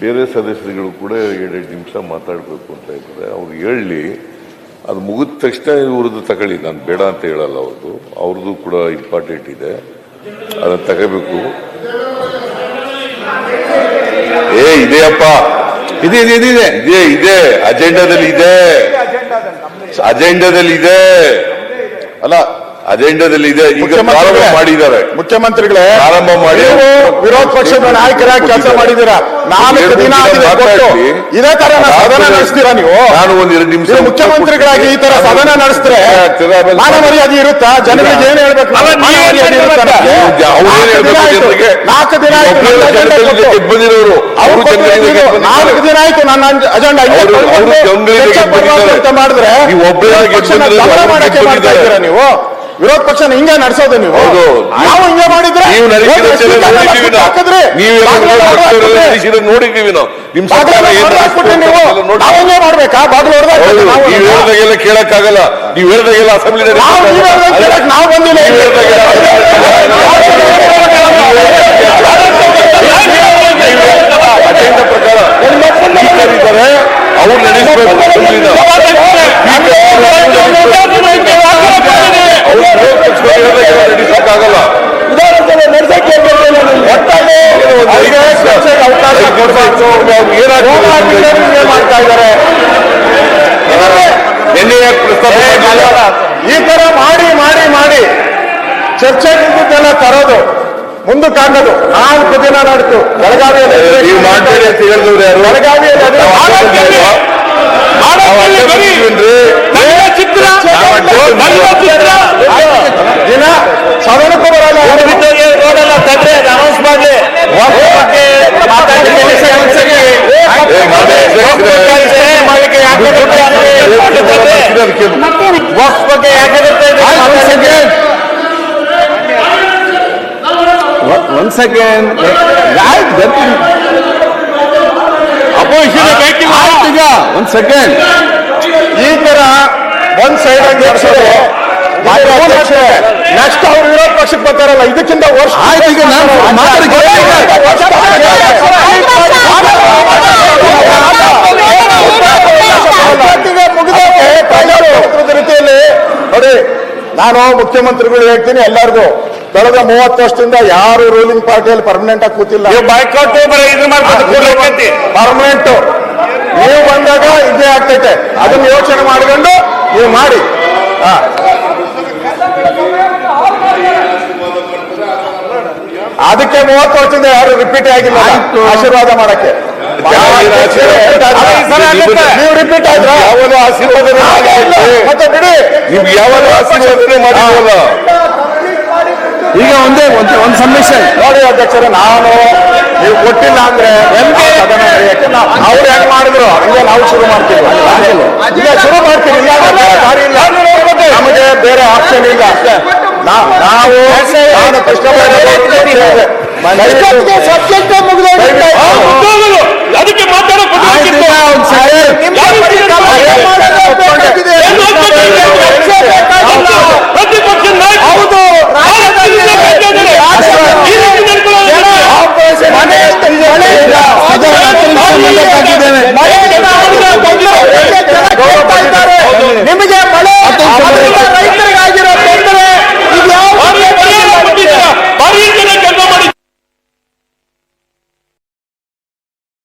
ಬೇರೆ ಸದಸ್ಯರುಗಳು ಕೂಡ ಎರಡೆರಡು ನಿಮಿಷ ಮಾತಾಡಬೇಕು ಅಂತ ಇದ್ದಾರೆ ಅವ್ರು ಹೇಳಿ ಅದು ಮುಗಿದ ತಕ್ಷಣ ಇವ್ರದ್ದು ತಗೊಳ್ಳಿ. ನಾನು ಬೇಡ ಅಂತ ಹೇಳಲ್ಲ ಅವ್ರದ್ದು ಅವ್ರದ್ದು ಕೂಡ ಇಂಪಾರ್ಟೆಂಟ್ ಇದೆ. ಅದನ್ನು ತಗೋಬೇಕು ಏ ಇದೆಯಪ್ಪ. ಇದೆ ಇದೆ ಇದೆ ಇದೆ. ಇದೆ ಇದೆ. ಅಜೆಂಡಾದಲ್ಲಿ ಇದೆ. ಅಜೆಂಡಾದಲ್ಲಿ ಇದೆ. ಅಲ್ಲ ಅಜೆಂಡಾದಲ್ಲಿ ಇದೆ. ಈಗ ಪ್ರಾರಂಭ ಮಾಡಿದ್ದಾರೆ. ಮುಖ್ಯಮಂತ್ರಿಗಳೇ ಪ್ರಾರಂಭ ಮಾಡಿ ವಿರೋಧ ಪಕ್ಷದ ನಾಯಕರಾಗಿ ಕೆಲಸ ಮಾಡಿದ್ದೀರಾ? ನಾಲ್ಕು ದಿನ ಆಗಿದೆ ಇದೇ ತರ ಸದನ ನಡೆಸ್ತೀರಾ ನೀವು? ನಾನು ಒಂದ್ ಎರಡು ನಿಮಿಷ ಮುಖ್ಯಮಂತ್ರಿಗಳಾಗಿ ಈ ತರ ಸದನ ನಡೆಸಿದ್ರೆ ಮಾನ ಮರ್ಯಾದೆ ಇರುತ್ತಾ? ಜನರಿಗೆ ಏನ್ ಹೇಳ್ಬೇಕು? ಮಾನ ಮರ್ಯಾದೆ ಇರುತ್ತಾ? ಅವ್ರು ಏನ್ ನಾಲ್ಕು ದಿನ ಆಯ್ತು. ಜನರಿಗೆ? ನಾಲ್ಕು ದಿನ ಆಯ್ತು. ನನ್ನ ಅಜೆಂಡಾ ಜನಗಳಿಗೆ ಕೊಟ್ಟು. ಗೆದ್ದು ಬಂದಿರೋರು ನಾಲ್ಕು ದಿನ ಆಯ್ತು ನನ್ನ ಅಜೆಂಡಾ. ಮಾಡಿದ್ರೆ ನೀವು? ವಿರೋಧ ಪಕ್ಷ ಪಕ್ಷನ ಹಿಂಗೆ ನಡೆಸೋದು ನೀವು. ನಾವು ಹಿಂಗೆ ಮಾಡಿದ್ರೆ ನೀವು ನಡೆಸಿದ ಹೋಗಿ ಚೆನ್ನ ಸ್ವೀಕಾರ ನೋಡಿದ್ದೀವಿ ನಾವು. ನಿಮ್ ಸರ್ಕಾರ ನೀವು ಮಾಡ್ಬೇಕಾ ಬಾಗಿಲು ನೀವು ಹೇಳ್ದಾಗೆಲ್ಲ ಕೇಳಕ್ಕಾಗಲ್ಲ ನೀವು ಹೇಳ್ದಾಗೆಲ್ಲ ಅಸೆಂಬ್ಲಿ ನಾವು ಬಂದಿಲ್ಲ ಪ್ರಕಾರ ಅವ್ರು ನಡೆಸಬೇಕು ಅಸೆಂಬ್ಲಿನ ಅವ್ರು ವಿರೋಧ ಪಕ್ಷದವ್ರು ಅವ್ರಿಗೆ ಚರ್ಚೆಗೆ ಅವಕಾಶ ಕೊಡ್ಬಾರ್ದು. ಮಾಡ್ತಾ ಇದ್ದಾರೆ. ಈ ತರ ಮಾಡಿ ಮಾಡಿ ಮಾಡಿ ಚರ್ಚೆಗಿದ್ದೆಲ್ಲ ತರೋದು ಮುಂದಕ್ಕೆ ಹಾಕೋದು ನಾಲ್ಕು ದಿನ ಯಾರು ಬೆಳಗಾವಿಯಲ್ಲಿ ಅದು- ನಾವು ಅಡ್ಡ ಬರ್ತೀವಿ. ನಾವು ಅಡ್ಡ ಬರ್ತೀವೇನ್ರಿ? ದಿನ ಸದನಕ್ಕೂ ಬರಲ್ಲ ಏ, ಮಾನ್ಯ ಅಧ್ಯಕ್ಷರೇ, ಅದಕ್ಕೆ ಒಂದ್ ಸೆಕೆಂಡ್ ಆಯ್ತು ಬರ್ತೀನಿ ಆಯ್ತು ಈಗ ಒಂದ್ ಸೆಕೆಂಡ್ ಈ ತರ ಒಂದ್ ಸೈಡ್ ಆಗಿ ನಡೆಸೋದು ನೆಕ್ಸ್ಟ್ ಅವ್ರು ವಿರೋಧ ಪಕ್ಷಕ್ಕೆ ಬರ್ತಾರಲ್ಲ ಇದಕ್ಕಿಂತ ವರ್ಷ ಆಯ್ತು ಈಗ ಮುಗಿದ ರೀತಿಯಲ್ಲಿ ನೋಡಿ ನಾನು ಮುಖ್ಯಮಂತ್ರಿಗಳು ಹೇಳ್ತೀನಿ ಎಲ್ಲರಿಗೂ ಕಳೆದ ಮೂವತ್ತು ವರ್ಷದಿಂದ ಯಾರು ರೂಲಿಂಗ್ ಪಾರ್ಟಿಯಲ್ಲಿ ಪರ್ಮನೆಂಟ್ ಆಗಿ ಕೂತಿಲ್ಲ. ಪರ್ಮನೆಂಟ್ ನೀವು ಬಂದಾಗ ಇದೇ ಆಗ್ತೈತೆ. ಅದನ್ನ ಯೋಚನೆ ಮಾಡ್ಕೊಂಡು ನೀವು ಮಾಡಿ. ಅದಕ್ಕೆ ಮೂವತ್ತು ವರ್ಷದಿಂದ ಯಾರು ರಿಪೀಟ್ ಆಗಿಲ್ಲ. ಆಶೀರ್ವಾದ ಮಾಡಕ್ಕೆ. ನೀವು ರಿಪೀಟ್ ಆದ್ರೆ ಯಾವಾಗ ಆಶೀರ್ವಾದ. ಮತ್ತೆ ಬಿಡಿ. ನಿಮ್ಗೆ ಯಾವಾಗ ಆಶೀರ್ವಾದನೆ ಈಗ ಒಂದೇ ಒಂದು ಒಂದು ಸಬ್ಮಿಷನ್ ನೋಡಿ ಅಧ್ಯಕ್ಷರೇ ನಾನು ನೀವು ಕೊಟ್ಟಿಲ್ಲ ಅಂದ್ರೆ ಅವ್ರು ಹೆಂಗ್ ಮಾಡಿದ್ರು? ಹಂಗೆ ನಾವು ಶುರು ಮಾಡ್ತೀವಿ. ಈಗ ಶುರು ಮಾಡ್ತೀವಿ. ನಮಗೆ ಬೇರೆ ಆಪ್ಷನ್ ಇಲ್ಲ. ನಾವು ನಾನು ಕೃಷ್ಣ ದಯವಿಟ್ಟು